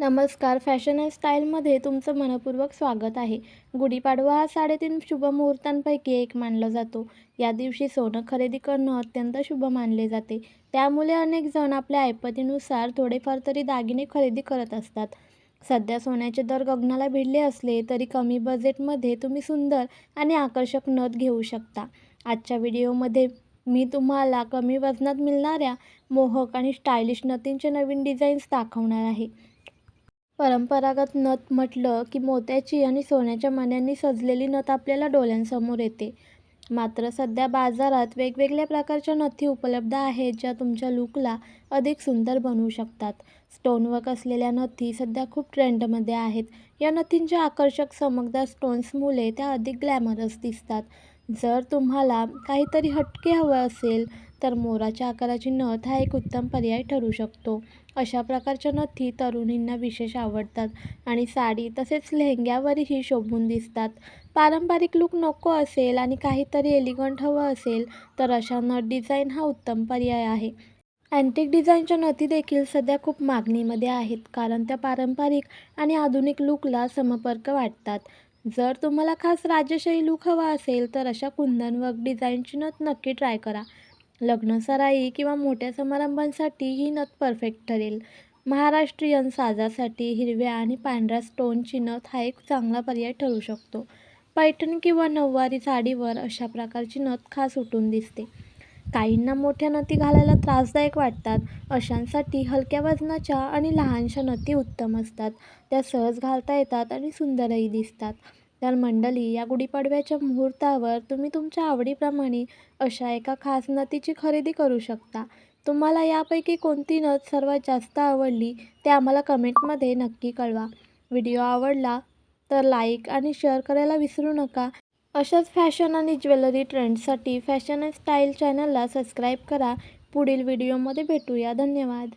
नमस्कार. Fashion and स्टाईलमध्ये तुमचं मनपूर्वक स्वागत आहे. गुढीपाडवा हा साडेतीन शुभ मुहूर्तांपैकी एक मानला जातो. या दिवशी सोनं खरेदी करणं अत्यंत शुभ मानले जाते. त्यामुळे अनेक जण आपल्या ऐपतीनुसार थोडेफार तरी दागिने खरेदी करत असतात. सध्या सोन्याचे दर गगनाला भिडले असले तरी कमी बजेटमध्ये तुम्ही सुंदर आणि आकर्षक नथ घेऊ शकता. आजच्या व्हिडिओमध्ये मी तुम्हाला कमी वजनात मिळणाऱ्या मोहक आणि स्टायलिश नथींचे नवीन डिझाईन्स दाखवणार आहे. परंपरागत नथ म्हटलं की मोत्याची आणि सोन्याच्या मण्यांनी सजलेली नथ आपल्याला डोळ्यांसमोर येते. मात्र सध्या बाजारात वेगवेगळ्या प्रकारच्या नथी उपलब्ध आहेत ज्या तुमच्या लूकला अधिक सुंदर बनवू शकतात. स्टोनवर्क असलेल्या नथी सध्या खूप ट्रेंडमध्ये आहेत. या नथींच्या आकर्षक चमकदार स्टोन्समुळे त्या अधिक ग्लॅमरस दिसतात. जर तुम्हाला काहीतरी हटके हवं असेल तर मोराच्या आकाराची नथ हा एक उत्तम पर्याय ठरू शकतो. अशा प्रकारच्या नथी तरुणींना विशेष आवडतात आणि साडी तसेच लेहंग्यावरही शोभून दिसतात. पारंपरिक लूक नको असेल आणि काहीतरी एलिगंट हवं असेल तर अशा नथ डिझाईन हा उत्तम पर्याय आहे. अँटिक डिझाईनच्या नथी देखील सध्या खूप मागणीमध्ये आहेत कारण त्या पारंपरिक आणि आधुनिक लूकला समपर्क वाटतात. जर तुम्हाला खास राजशाही लूक हवा असेल तर अशा कुंदनवर्क डिझाईनची नथ नक्की ट्राय करा. लग्न सराई किंवा मोठ्या समारंभांसाठी ही नथ परफेक्ट ठरेल. महाराष्ट्रीयन साजासाठी हिरव्या आणि पांढऱ्या स्टोनची नथ हा एक चांगला पर्याय ठरू शकतो. पैठण किंवा नऊवारी साडीवर अशा प्रकारची नथ खास उठून दिसते. काहींना मोठ्या नती घालायला त्रासदायक वाटतात. अशांसाठी हलक्या वजनाच्या आणि लहानशा नती उत्तम असतात. त्या सहज घालता येतात आणि सुंदरही दिसतात. तर मंडळी या गुढीपाडव्याच्या मुहूर्तावर तुम्ही तुमच्या आवडीप्रमाणे अशा एका खास नथीची खरेदी करू शकता. तुम्हाला यापैकी कोणती नथ सर्वात जास्त आवडली ते आम्हाला कमेंटमध्ये नक्की कळवा. व्हिडिओ आवडला तर लाईक आणि शेअर करायला विसरू नका. अशाच फॅशन आणि ज्वेलरी ट्रेंडसाठी फॅशन अँड स्टाईल चॅनलला सबस्क्राईब करा. पुढील व्हिडिओमध्ये भेटूया. धन्यवाद.